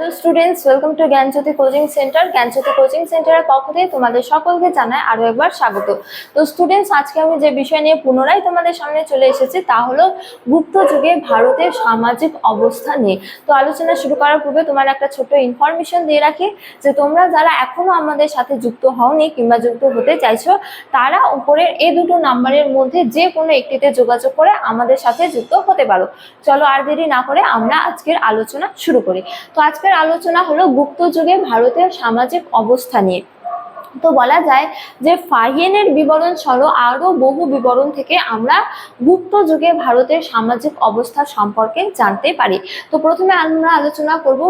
Hello students welcome to Gyanjyoti coaching centre Gyanjyoti coaching সেন্টারের পক্ষ থেকে তোমাদের সকলকে জানাই আরও একবার স্বাগত। তো স্টুডেন্টস আজকে আমি যে বিষয় নিয়ে পুনরায় তোমাদের সামনে চলে এসেছি, তা হলো গুপ্ত যুগে ভারতের সামাজিক অবস্থা নিয়ে। তো আলোচনা শুরু করার পূর্বে তোমার একটা ছোট ইনফরমেশন দিয়ে রাখি যে, তোমরা যারা এখনও আমাদের সাথে যুক্ত হওনি কিংবা যুক্ত হতে চাইছো, তারা উপরের এই দুটো নাম্বারের মধ্যে যে কোনো একটিতে যোগাযোগ করে আমাদের সাথে যুক্ত হতে পারো। চলো আর দেরি না করে আমরা আজকের আলোচনা শুরু করি। তো আজকের আলোচনা হলো গুপ্ত যুগে ভারতের সামাজিক অবস্থা নিয়ে। তো বলা যায় যে ফাহিয়েনের বিবরণ সহ আরও বহু বিবরণ থেকে আমরা গুপ্ত যুগে ভারতের সামাজিক অবস্থা সম্পর্কে জানতে পারি। তো প্রথমে আমরা আলোচনা করব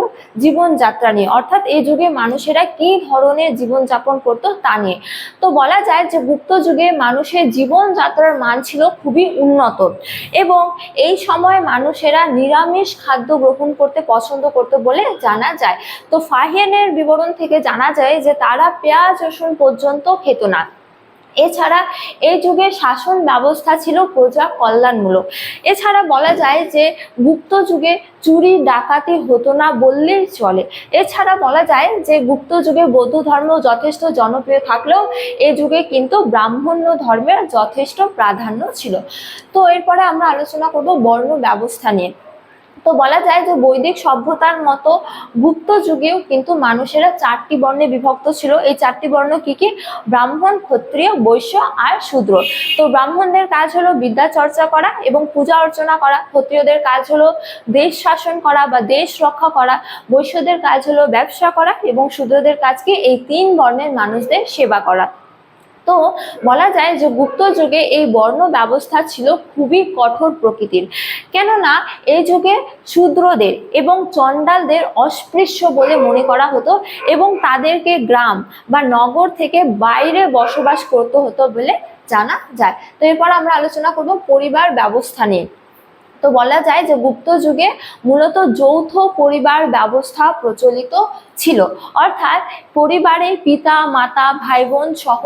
জীবনযাত্রা নিয়ে, অর্থাৎ এই যুগে মানুষেরা কি ধরনের জীবনযাপন করত তা নিয়ে। তো বলা যায় যে গুপ্ত যুগে মানুষের জীবনযাত্রার মান ছিল খুবই উন্নত এবং এই সময় মানুষেরা নিরামিষ খাদ্য গ্রহণ করতে পছন্দ করতো বলে জানা যায়। তো ফাহিয়েনের বিবরণ থেকে জানা যায় যে তারা পেঁয়াজ রসুন পর্যন্ত খেত না এছাড়া এই যুগে শাসন ব্যবস্থা ছিল প্রজা কল্যাণমূলক। এছাড়া বলা যায় যে গুপ্ত যুগে চুরি, ডাকাতি হতো না বললেই চলে। এছাড়া বলা যায় যে গুপ্ত যুগে বৌদ্ধ ধর্ম যথেষ্ট জনপ্রিয় থাকলেও এই যুগে কিন্তু ব্রাহ্মণ্য ধর্মের যথেষ্ট প্রাধান্য ছিল। তো এরপরে আমরা আলোচনা করব বর্ণ ব্যবস্থা নিয়ে। তো বলা যায় যে বৈদিক সভ্যতার মতো গুপ্ত যুগেও কিন্তু মানুষেরা চারটি বর্ণে বিভক্ত ছিল। এই চারটি বর্ণ কি কি? ব্রাহ্মণ, ক্ষত্রিয়, বৈশ্য আর শূদ্র। তো ব্রাহ্মণদের কাজ হলো বিদ্যা চর্চা করা এবং পূজা অর্চনা করা। ক্ষত্রিয়দের কাজ হলো দেশ শাসন করা বা দেশ রক্ষা করা। বৈশ্যদের কাজ হলো ব্যবসা করা এবং শূদ্রদের কাজ কি এই তিন বর্ণের মানুষদের সেবা করা। তো বলা যায় যে গুপ্ত যুগে এই বর্ণ ব্যবস্থা ছিল খুবই কঠোর প্রকৃতির। কেননা এই যুগে শূদ্রদের এবং চণ্ডালদের অস্পৃশ্য বলে মনে করা হতো এবং তাদেরকে গ্রাম বা নগর থেকে বাইরে বসবাস করতে হতো বলে জানা যায়। তো এরপর আমরা আলোচনা করব পরিবার ব্যবস্থা নিয়ে। তো বলা যায় যে গুপ্ত যুগে মূলত যৌথ পরিবার ব্যবস্থা প্রচলিত ছিল। অর্থাৎ পরিবারে পিতা, মাতা ভাই বোন সহ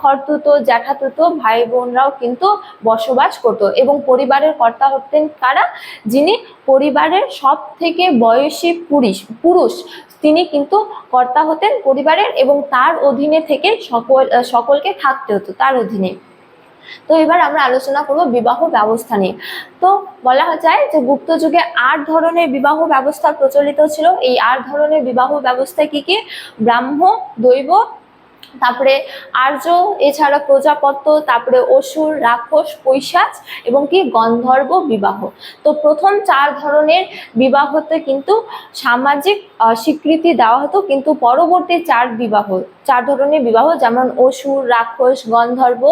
খরতুতো জ্যাঠাতুতো ভাই বোনরাও কিন্তু বসবাস করত এবং পরিবারের কর্তা হতেন কারা? যিনি পরিবারের সব থেকে বয়সী পুরুষ পুরুষ, তিনি কিন্তু কর্তা হতেন পরিবারের এবং তার অধীনে থেকে সকল, সকলকে থাকতে হতো, তার অধীনে। তো এবার আমরা আলোচনা করব বিবাহ ব্যবস্থা নিয়ে। তো বলা যায় যে গুপ্ত যুগে আট ধরনের বিবাহ ব্যবস্থা প্রচলিত ছিল। এই আট ধরনের বিবাহ ব্যবস্থা কি কি? ব্রাহ্ম, দৈব তারপরে আর্য, এছাড়া প্রজাপত্য তারপরে অসুর, রাক্ষস, পৈশাচ এবং কি গন্ধর্ব বিবাহ। তো প্রথম চার ধরনের বিবাহতে কিন্তু সামাজিক স্বীকৃতি দেওয়া হতো, কিন্তু পরবর্তী চার বিবাহ, চার ধরনের বিবাহ যেমন অসুর, রাক্ষস, গন্ধর্ব,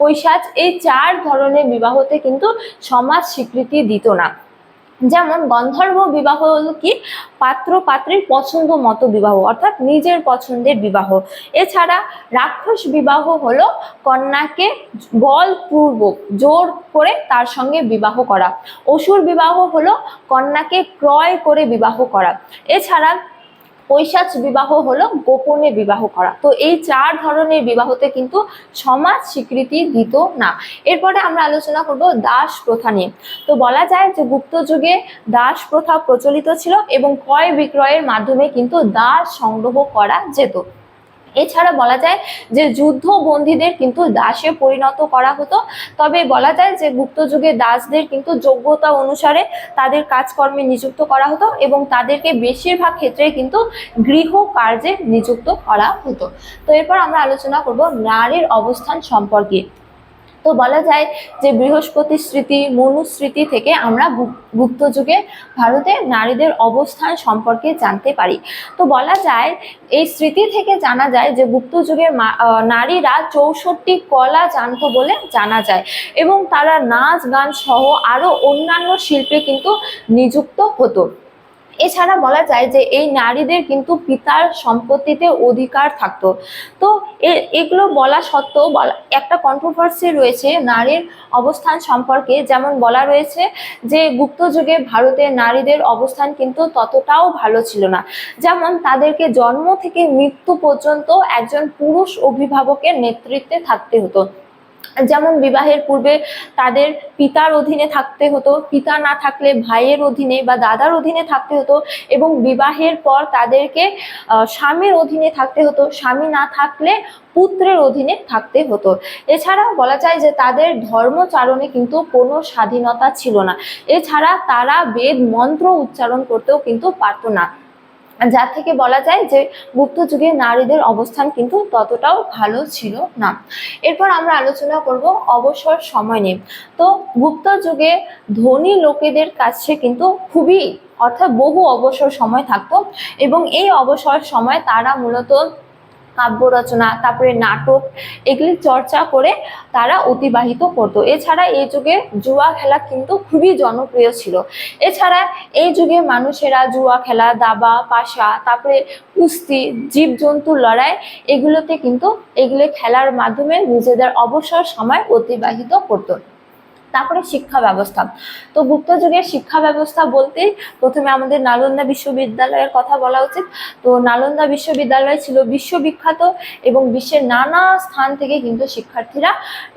পৈশাচ, এই চার ধরনের বিবাহতে কিন্তু সমাজ স্বীকৃতি দিত না। যেমন গন্ধর্ব বিবাহ হলো কি? পাত্র পাত্রীর পছন্দ মতো বিবাহ, অর্থাৎ নিজের পছন্দের বিবাহ। এছাড়া রাক্ষস বিবাহ হলো কন্যাকে বলপূর্বক জোর করে তার সঙ্গে বিবাহ করা। অসুর বিবাহ হলো কন্যাকে ক্রয় করে বিবাহ করা। এছাড়া পৈশাচ বিবাহ হলো গোপনে বিবাহ করা। তো এই চার ধরনের বিবাহতে কিন্তু সমাজ স্বীকৃতি দিত না। এরপরে আমরা আলোচনা করব দাস প্রথা নিয়ে। তো বলা যায় যে গুপ্ত যুগে দাস প্রথা প্রচলিত ছিল এবং ক্রয় বিক্রয়ের মাধ্যমে কিন্তু দাস সংগ্রহ করা যেত। এছাড়া বলা যায় যে যুদ্ধ বন্দীদের কিন্তু দাসে পরিণত করা হতো। তবে বলা যায় যে গুপ্ত যুগে দাসদের কিন্তু যোগ্যতা অনুসারে তাদের কাজকর্মে নিযুক্ত করা হতো এবং তাদেরকে বেশিরভাগ ক্ষেত্রে কিন্তু গৃহ কার্যে নিযুক্ত করা হতো। তো এরপর আমরা আলোচনা করব নারীর অবস্থান সম্পর্কে। তো বলা যায় যে বৃহস্পতি স্মৃতি মনুস্মৃতি থেকে আমরা গুপ- গুপ্ত যুগে ভারতে নারীদের অবস্থান সম্পর্কে জানতে পারি। তো বলা যায়, এই স্মৃতি থেকে জানা যায় যে গুপ্ত যুগের নারীরা চৌষট্টি কলা জানত বলে জানা যায় এবং তারা নাচ, গান সহ আরও অন্যান্য শিল্পে কিন্তু নিযুক্ত হতো। এছাড়া বলা যায় যে এই নারীদের কিন্তু পিতার সম্পত্তিতে অধিকার থাকতো। তো এগুলো বলা সত্ত্বেও বলা, একটা কন্ট্রোভার্সি রয়েছে নারীর অবস্থান সম্পর্কে। যেমন বলা রয়েছে যে গুপ্ত যুগে ভারতের নারীদের অবস্থান কিন্তু ততটাও ভালো ছিল না। যেমন তাদেরকে জন্ম থেকে মৃত্যু পর্যন্ত একজন পুরুষ অভিভাবকের নেতৃত্বে থাকতে হতো। যেমন বিবাহের পূর্বে তাদের পিতার অধীনে থাকতে হতো, পিতা না থাকলে ভাইয়ের অধীনে বা দাদার অধীনে থাকতে হতো এবং বিবাহের পর তাদেরকে স্বামীর অধীনে থাকতে হতো, স্বামী না থাকলে পুত্রের অধীনে থাকতে হতো। এছাড়া বলা যায় যে তাদের ধর্মচারণে কিন্তু কোনো স্বাধীনতা ছিল না। এছাড়া তারা বেদ মন্ত্র উচ্চারণ করতেও কিন্তু পারতো না। যা থেকে বলা যায় যে গুপ্ত যুগে নারীদের অবস্থান কিন্তু ততটাও ভালো ছিল না। এরপর আমরা আলোচনা করব অবসর সময় নিয়ে। তো গুপ্ত যুগে ধনী লোকেদের কাছে কিন্তু খুবই অর্থাৎ বহু অবসর সময় থাকতো এবং এই অবসর সময় তারা মূলত কাব্য রচনা, তারপরে নাটক, এগুলি চর্চা করে তারা অতিবাহিত করতো। এছাড়া এই যুগে জুয়া খেলা কিন্তু খুবই জনপ্রিয় ছিল। এছাড়া এই যুগে মানুষেরা জুয়া খেলা, দাবা, পাশা, তারপরে কুস্তি জীবজন্তুর লড়াই, এগুলোতে কিন্তু এগুলো খেলার মাধ্যমে নিজেদের অবসর সময় অতিবাহিত করতো। তারপরে শিক্ষা ব্যবস্থা। তো গুপ্ত যুগের শিক্ষা ব্যবস্থা বলতে প্রথমে আমাদের নালন্দা বিশ্ববিদ্যালয়ের কথা বলা উচিত। তো নালন্দা বিশ্ববিদ্যালয় ছিল বিশ্ববিখ্যাত এবং বিশ্বের নানা স্থান থেকে কিন্তু শিক্ষার্থীরা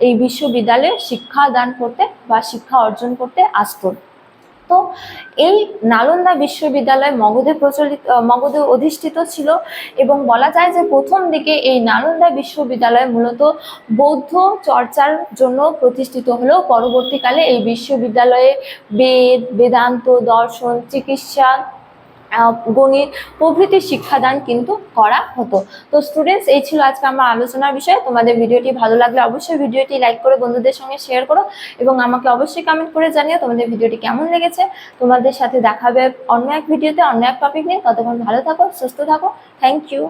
এই বিশ্ববিদ্যালয়ে শিক্ষা দান করতে বা শিক্ষা অর্জন করতে আসতো। তো এই নালন্দা বিশ্ববিদ্যালয় মগধে প্রচলিত মগধে অধিষ্ঠিত ছিল এবং বলা যায় যে প্রথম দিকে এই নালন্দা বিশ্ববিদ্যালয় মূলত বৌদ্ধ চর্চার জন্য প্রতিষ্ঠিত হলেও পরবর্তীকালে এই বিশ্ববিদ্যালয়ে বেদ, বেদান্ত, দর্শন, চিকিৎসা গণিত প্রভৃতি শিক্ষাদান কিন্তু করা হতো। তো স্টুডেন্টস এই ছিল আজকে আমার আলোচনার বিষয়ে। তোমাদের ভিডিওটি ভালো লাগলে অবশ্যই ভিডিওটি লাইক করে বন্ধুদের সঙ্গে শেয়ার করো এবং আমাকে অবশ্যই কমেন্ট করে জানিও তোমাদের ভিডিওটি কেমন লেগেছে। তোমাদের সাথে দেখাবে অন্য এক ভিডিওতে অন্য এক টপিক নিয়ে। ততক্ষণ ভালো থাকো, সুস্থ থাকো। Thank you